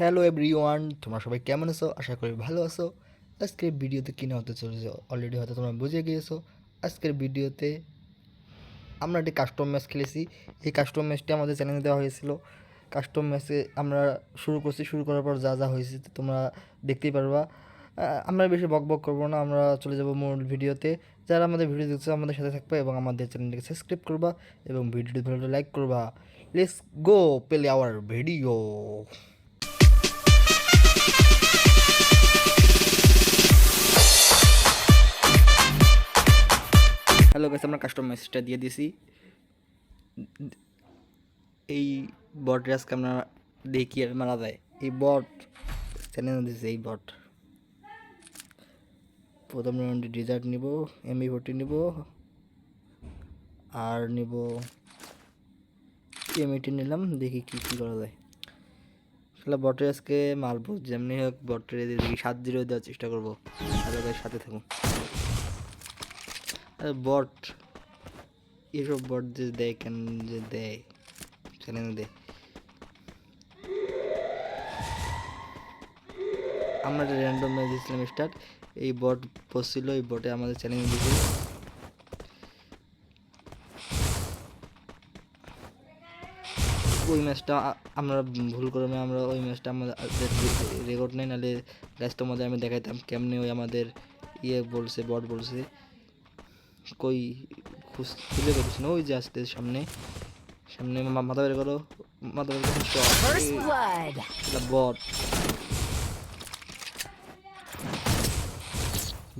Hello everyone তোমরা সবাই কেমন আছো? আশা করি ভালো আছো। আজকের ভিডিওতে কিনে হতে চলেছে অলরেডি হয়তো তোমরা বুঝে গিয়েছো। আজকের ভিডিওতে আমরা একটি কাস্টম ম্যাচ খেলেছি। এই কাস্টম ম্যাচটি আমাদের চ্যানেলে দেওয়া হয়েছিল। কাস্টম ম্যাচে আমরা শুরু করছি। শুরু করার পর যা যা হয়েছে তোমরা দেখতেই পারবা। আমরা বেশি বক বক করব না। আমরা চলে যাব মূল ভিডিওতে। যারা আমাদের ভিডিও দেখছ, আমাদের সাথে থাকবে এবং আমাদের চ্যানেলটিকে সাবস্ক্রাইব করবা এবং ভিডিওটি ভালো লাইক করবা। Let's go play our video hello guys আমরা কাস্টম মেসেজটা দিয়ে দিয়েছি এই বট রেসকে আমরা দেখি মারা যায়। এই বট চ্যানেল দিয়েছে এই বট প্রথম রাউন্ডে ডিজার্ট নিব এমই ফোরটি নিব আর নিব এমইটি নিলাম, দেখি কি কি করা যায়। আসলে বটের আজকে মারবো, যেমনি হোক বটের সাত জিরো দেওয়ার চেষ্টা করব। তাহলে সাথে থাকুন। বট এসব বট যে দেয়, কেন যে দেয় চ্যানেলে দেয়। আমরা র্যান্ডম ম্যাচ দিয়েছিলাম স্টার্ট এই বট পড়ছিল এই বটে আমাদের চ্যানেলে দিয়েছিল। ওই ম্যাচটা আমরা ভুল করে আমরা ওই ম্যাচটা আমাদের রেকর্ড নেই, নাহলে গ্যাস তোমাদের আমি দেখাইতাম, কেমনি ওই আমাদের ইয়ে বলছে বট বলছে। কই খুঁজ খুঁজে পেয়েছি না? ওই যে আসতে সামনে সামনে মাথা বের করো। মাথা বের করো. বট।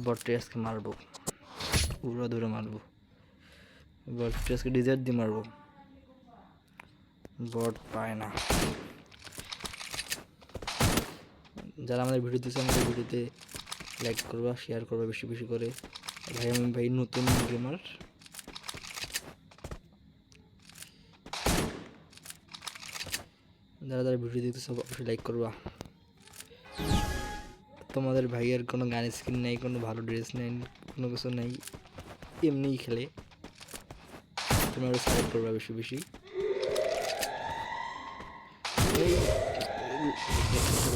বটটি আজকে মারবো। উড়া ধরে মারবো। বটটি আজকে ডিজার্ট দিয়ে মারবো। বট পায় না। যারা আমাদের ভিডিও দিচ্ছে আমাদের ভিডিওতে লাইক করবা শেয়ার করবা বেশি বেশি করে। ভাই আমি ভাই নতুন গেমার যারা যারা ভিডিও দেখতেছে অবশ্যই লাইক করবা তোমাদের ভাইয়ের কোনো গান স্কিন নেই কোনো ভালো ড্রেস নেই কোনো কিছু নেই এমনিই খেলে তোমরা সাপোর্ট করবা বেশি বেশি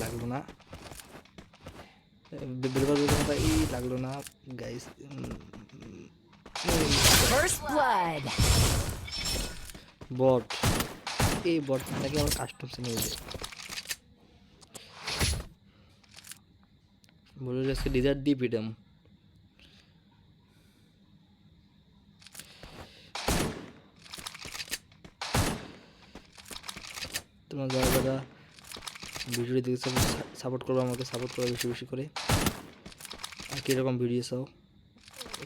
লাগল না করে দিলাম এই লাগল না গাইস. বট এই বটটাকে আমার কাস্টম নিয়ে যায়। বলে আজকে ডিজার্ট দিয়ে পিটাম তোমরা যারা যারা ভিডিও দেখেছ সাপোর্ট করব আমাকে সাপোর্ট করো বেশি বেশি করে। কীরকম ভিডিও চাও?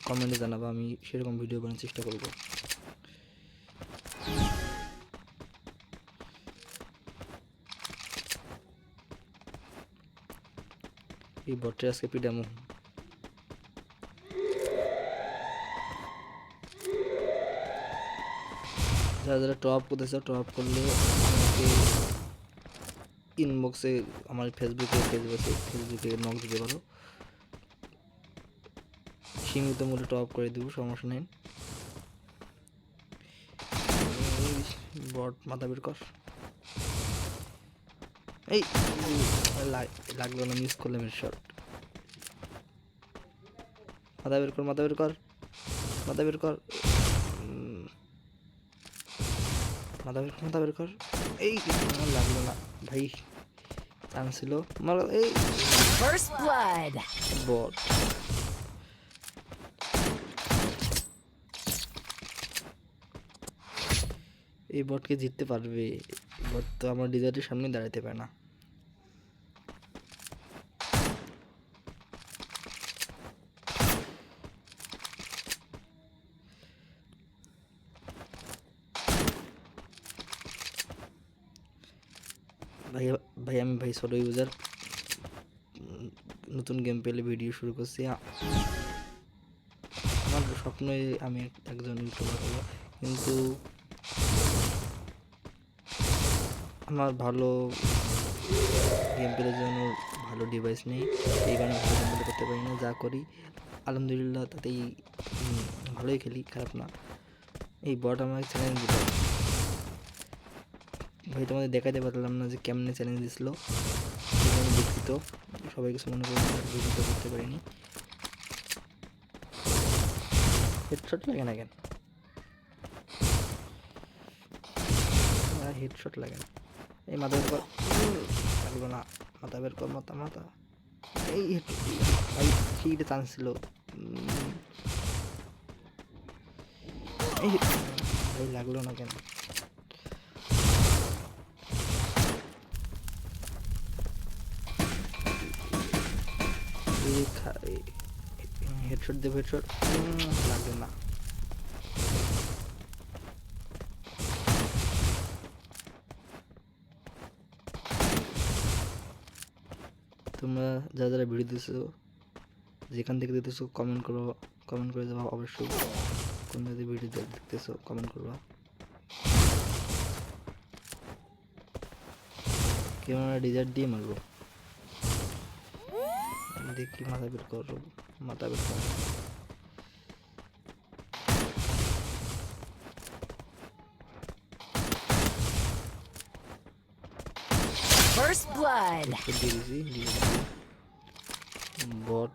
কমেন্টে জানাব, আমি সেরকম ভিডিও বানানোর চেষ্টা করব। এই বটে আজকে পিটামো যারা যারা টপ করতেছে টপ করলে ইনবক্সে আমার ফেসবুকে ফেসবুকে ফেসবুকে নক দিতে পারো। সীমিত মূল্যে টপ করে দেবো সমস্যা নেই। বট মাথা বের কর। এই লাগ- লাগল না মিস করলাম এর শট মাথা বের কর মাথা বের কর মাথা বের কর। মাথা বের কর মাথা বের কর। এই লাগল না ভাই চান্স ছিল। আমার এই First blood. বট। এই বটকে জিততে পারবে বট তো আমার ডিজার্টের সামনে দাঁড়াতে পারে না। ভাই আমি ভাই সলো ইউজার নতুন গেম পেলে ভিডিও শুরু করছি। আমার স্বপ্নই আমি একজন ইউটিউবার হব, কিন্তু আমার ভালো গেম প্লের জন্য ভালো ডিভাইস নেই এই কারণে ভালো গেম করতে পারি না, যা করি, আলহামদুলিল্লাহ তাতেই ভালোই খেলি, খারাপ না। এই বট আমার চ্যালেঞ্জ দিল। ভাই, তোমাদের দেখাতে পারলাম না যে কেমনে চ্যালেঞ্জ দিছিল। দুঃখিত। সবাই কিছু মনে করে করতে পারিনি। হেডশট লাগে না কেন? হেডশট লাগে না। এই মাথা বের কর লাগল না মাথা বের কর মাথা মাথা এই ভাই ঠিক চান্স ছিল এই লাগল না কেন হেডশট দেব হেডশট লাগবে না। তোমরা যারা যারা ভিডিও দিতেছো যেখান থেকে দিতেছো কমেন্ট করো কমেন্ট করে দেওয়া অবশ্যই। কোন যদি ভিডিও দেখতেছো কমেন্ট করবা। ক্যামেরা ডিজার্ট দিয়ে মারবো। দেখি মাথা বের করো, মাথা বের করো। Blood. বট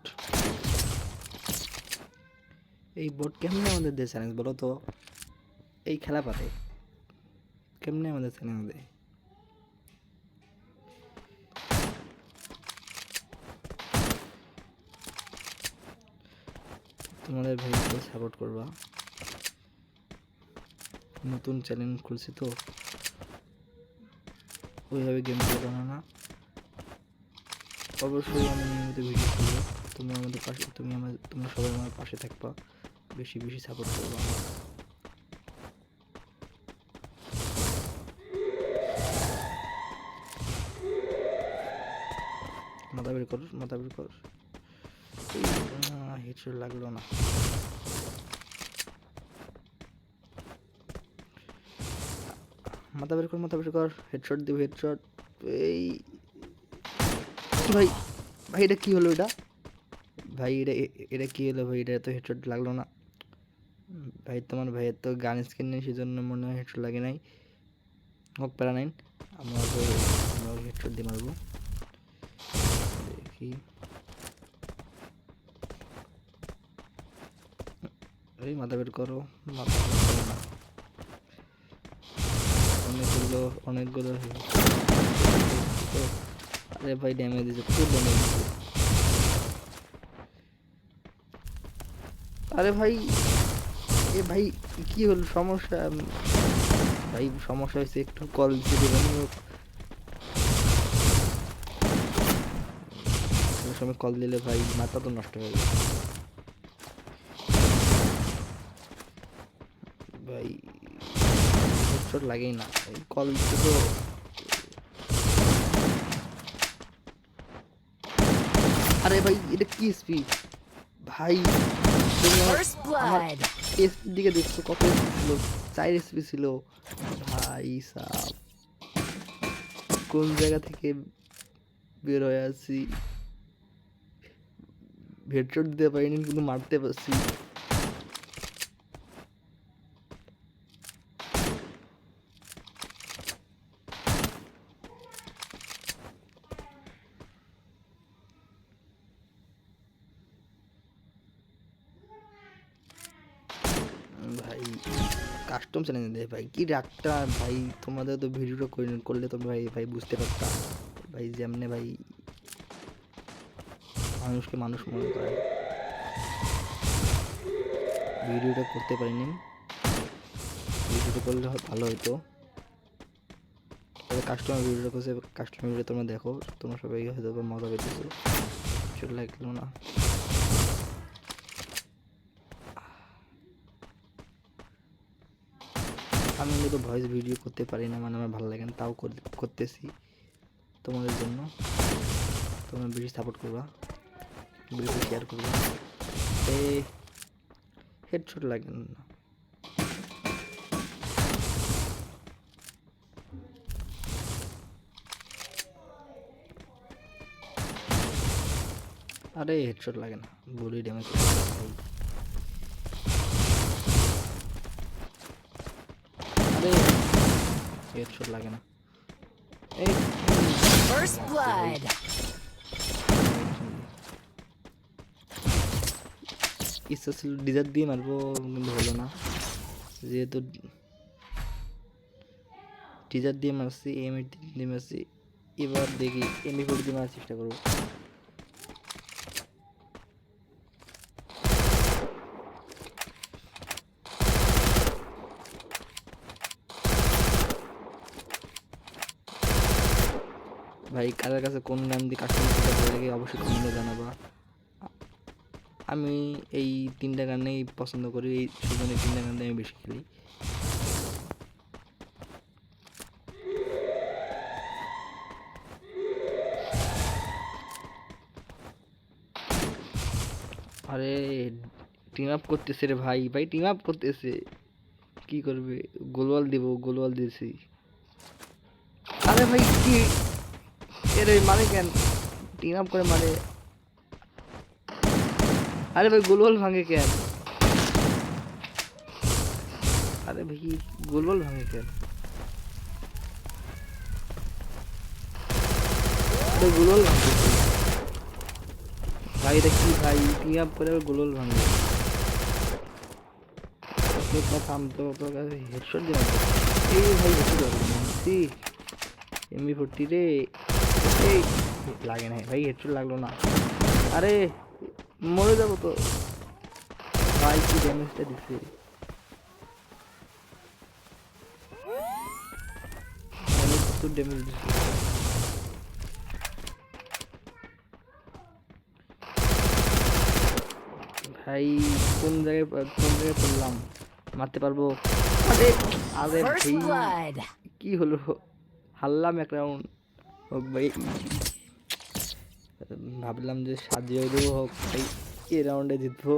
এই বট কেমনে আমাদের দেয় চ্যালেঞ্জ বলো তো? এই খেলা পাতে। কেমনে আমাদের চ্যালেঞ্জ দেয়? তোমাদের ভাইকে সাপোর্ট করবা। নতুন চ্যালেঞ্জ খুলছি তো। ওইভাবে গেম খেলব না। অবশ্যই আমি নিয়মিত ভিডিও করব। তুমি আমাদের পাশে, তুমি আমার, তোমরা সবাই আমার পাশে থাকবা। বেশি বেশি সাপোর্ট করব মাথা বের কর, মাথা বের কর। হেডশট লাগল না। মাথা বের কর মাথা বের কর হেডশট দিব হেডশট এই ভাই ভাই, এটা কি হলো এটা? ভাই, এটা এটা কি হলো ভাই? এটা তো হেডশট লাগল না। ভাই, তোমার ভাইয়ের তো গান স্কিন নেই, সেজন্য মনে হয় হেডশট লাগে নাই। হোক, প্যারা নাইন আমরা আমরা হেডশট দিয়ে মারবো। দেখি। এই মাথা বের করো মাথা না অনেকগুলো আরে ভাই ড্যামেজ দিছে খুব ড্যামেজ আরে ভাই, এ ভাই, কি হলো সমস্যা? ভাই, সমস্যা হয়েছে, একটু কল দিতে দেবেন। সময় কল দিলে ভাই, মাথা তো নষ্ট হয়ে যাবে। ভাই হেডশট লাগেই না। এই কল দিতে তো আরে ভাই এটা কি স্পিড ভাই. এসপির দিকে দেখছ কত এসপি ছিল? চার এসপি ছিল। ভাই সাহ কোন জায়গা থেকে বের হয়ে আছি? হেডশট দিতে পারিনি কিন্তু মারতে পারছি ভাই কাস্টম দেয় ভাই। কি রাগটা ভাই? তোমাদের তো ভিডিওটা করে- করলে তো ভাই ভাই বুঝতে পারতাম। ভাই যেমনে ভাই মানুষকে মানুষ মনে করে। ভিডিওটা করতে পারিনি। ভিডিওটা করলে ভালো হতো তবে কাস্টমার ভিডিওটা করছে কাস্টমার ভিডিও তোমরা দেখো। তোমরা সবাই হয়তো মজা পেতেছো। লাগল না। আমি মূলত ভয়েস ভিডিও করতে পারি না মানে আমার ভালো লাগে না, তাও কর- করতেছি তোমাদের জন্য। তোমরা বেশি সাপোর্ট করবা বেশি শেয়ার করবা। এই হেডশট লাগে না। আরে হেডশট লাগে না বলি ড্যামেজ আরে হেডশট লাগে না। এই First blood. ইচ্ছা ছিল ডিজার দিয়ে মারবো কিন্তু হলো না। যেহেতু ডিজার দিয়ে মারছি এম দিয়ে মারছি এবার দেখি এমই ফোর দিয়ে মারার চেষ্টা করব। ভাই, কাদের কাছে কোন গান দিয়ে কাস্টমার ভালো লাগে অবশ্যই কমেন্টে জানাবা। আমি এই তিনটা গানেই পছন্দ করি, এই সিজনে তিনটা গান আমি বেশি খেলি। আরে টিম আপ করতেছে রে ভাই ভাই টিম আপ করতেছে। কি করবে? গোলওয়াল দিব, গোলওয়াল দিয়েছি। আরে ভাই, কি? এর মানে কেন? টিম আপ করে মানে আরে ভাই গোলওয়াল ভাঙে কেন? আরে ভাই গোলওয়াল ভাঙে কেন? আরে গোলওয়াল ভাঙে ভাই, এটা কি ভাই? টিম আপ করে গোলওয়াল ভাঙে। দিয়ে মারবে। এই ভাই হেডশট এমবি ফোরটি রে। এই লাগে না ভাই হেডশট লাগল না। আরে মরে যাব তো। ভাই কি ড্যামেজটা দিচ্ছে প্রচুর ড্যামেজ দিচ্ছে ভাই কোন জায়গায় কোন জায়গায় পড়লাম? মারতে পারব? আরে আরে ভাই কি হলো? হারলাম এক রাউন্ড ভাই। ভাবলাম যে সাজিয়ে দেবো, হোক ভাই এ রাউন্ডে জিতবো।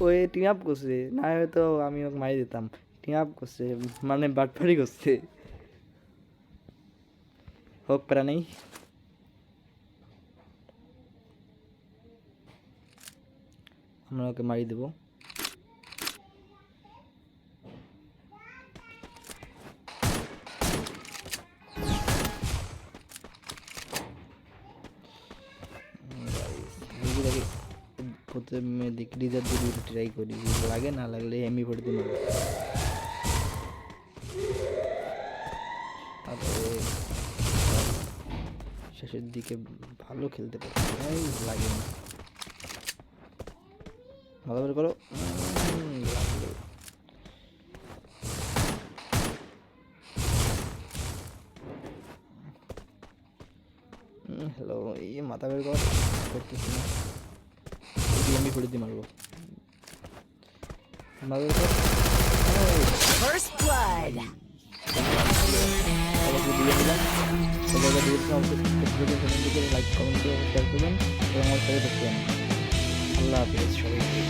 ও, এ টিম আপ করছে, না হয়তো আমি ওকে মারি দিতাম। টিম আপ করছে মানে বাটফারি করছে। হোক প্যারা নেই আমরা ওকে মারি দেবো। প্রথমে দেখি রিজার্ভ দিয়ে ট্রাই করি লাগে, না লাগলে এমই ফোর দিয়ে মারবো তারপরে শেষের দিকে ভালো খেলতে পারি। লাগে না। ভালো করে করো। হ্যালো এই মাথা বের কর। করতেছি না। এটি আমি করে দিয়ে মারবো. সবাইকে দিয়ে দিলাম সবাইকে দিয়ে দিলাম লাইক কমেন্ট শেয়ার করবেন এবং আমার সাথে থাকবেন। আল্লাহ হাফিজ সবাইকে।